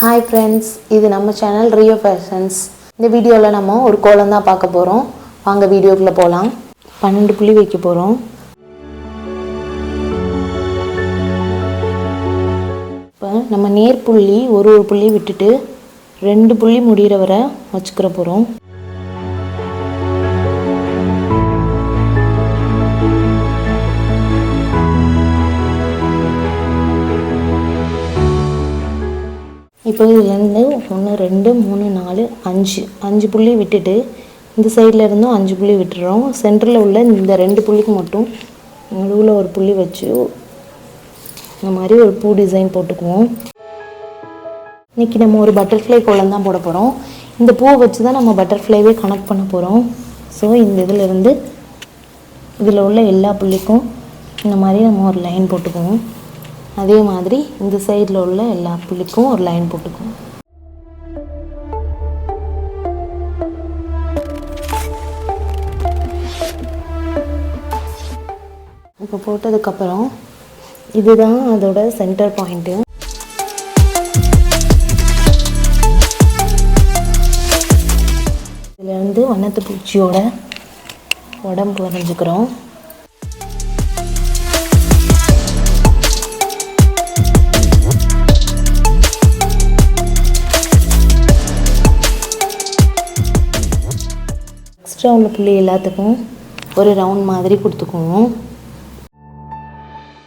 Hi friends இது நம்ம channel Rio fashions இந்த வீடியோவில் நம்ம ஒரு கோலம் தான் பார்க்க போகிறோம் வாங்க வீடியோக்குள்ளே போகலாம் பன்னெண்டு புள்ளி வைக்க போகிறோம் இப்போ நம்ம நேர் புள்ளி ஒரு ஒரு புள்ளி விட்டுட்டு ரெண்டு புள்ளி முடிகிற வரை வச்சுக்கிற போகிறோம் இப்போ இதுலேருந்து ஒன்று ரெண்டு மூணு நாலு அஞ்சு. அஞ்சு புள்ளி விட்டுட்டு இந்த சைடில் இருந்தும் அஞ்சு புள்ளி விட்டுறோம். சென்டரில் உள்ள இந்த ரெண்டு புள்ளிக்கு மட்டும் நடுவில் ஒரு புள்ளி வச்சு இந்த மாதிரி ஒரு பூ டிசைன் போட்டுக்குவோம். இன்றைக்கி நம்ம ஒரு பட்டர்ஃப்ளை கோலம் தான் போட போகிறோம் இந்த பூவை வச்சு தான் நம்ம பட்டர்ஃப்ளைவே கனெக்ட் பண்ண போகிறோம் ஸோ இந்த இதிலிருந்து இதில் உள்ள எல்லா புள்ளிக்கும் இந்த மாதிரி நம்ம ஒரு லைன் போட்டுக்குவோம். அதே மாதிரி இந்த சைடில் உள்ள எல்லா புள்ளிக்கும் ஒரு லைன் போட்டுக்கணும் இப்போ போட்டதுக்கப்புறம் இதுதான் அதோட சென்டர் பாயிண்ட்டு இதில் வந்து வண்ணத்து பூச்சியோட உடம்பு வரைஞ்சிக்கிறோம். எக்ஸ்ட்ரா உள்ள புள்ளி எல்லாத்துக்கும் ஒரு ரவுண்ட் மாதிரி கொடுத்துக்குவோம்.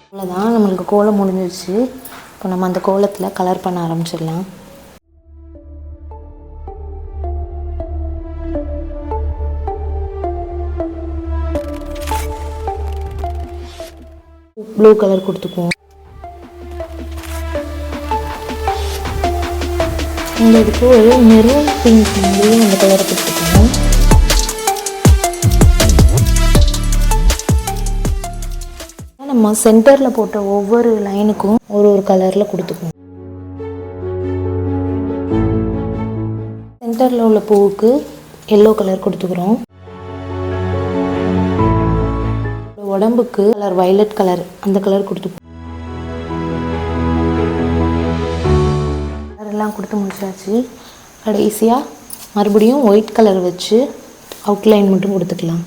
அவ்வளோதான் நம்மளுக்கு கோலம் முடிஞ்சிருச்சு. இப்போ நம்ம அந்த கோலத்தில் கலர் பண்ண ஆரம்பிச்சிடலாம். ப்ளூ கலர் கொடுத்துக்குவோம். இந்த இதுக்கு ஒரு மெரூன் பிங்க் மாதிரி அந்த கலரை கொடுத்துருவோம் நம்ம சென்டரில் போட்ட ஒவ்வொரு லைனுக்கும் ஒரு ஒரு கலரில் கொடுத்துக்கணும் சென்டரில் உள்ள பூவுக்கு எல்லோ கலர் கொடுத்துக்கிறோம். உடம்புக்கு கலர் வைலட் கலர் அந்த கலர் கொடுத்துக்குவோம். கலரெல்லாம் கொடுத்து முடிச்சாச்சு. கடைசியாக மறுபடியும் ஒயிட் கலர் வச்சு அவுட்லைன் மட்டும் கொடுத்துக்கலாம்.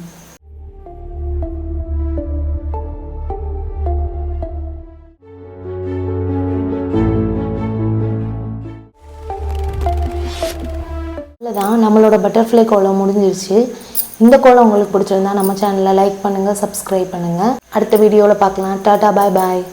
இவ்வளோதான் நம்மளோட பட்டர்ஃப்ளை கோலம் முடிஞ்சிருச்சு. இந்த கோலம் உங்களுக்கு பிடிச்சிருந்தா நம்ம சேனலை லைக் பண்ணுங்கள் சப்ஸ்கிரைப் பண்ணுங்கள் அடுத்த வீடியோவில் பார்க்கலாம். டாடா பாய் பாய்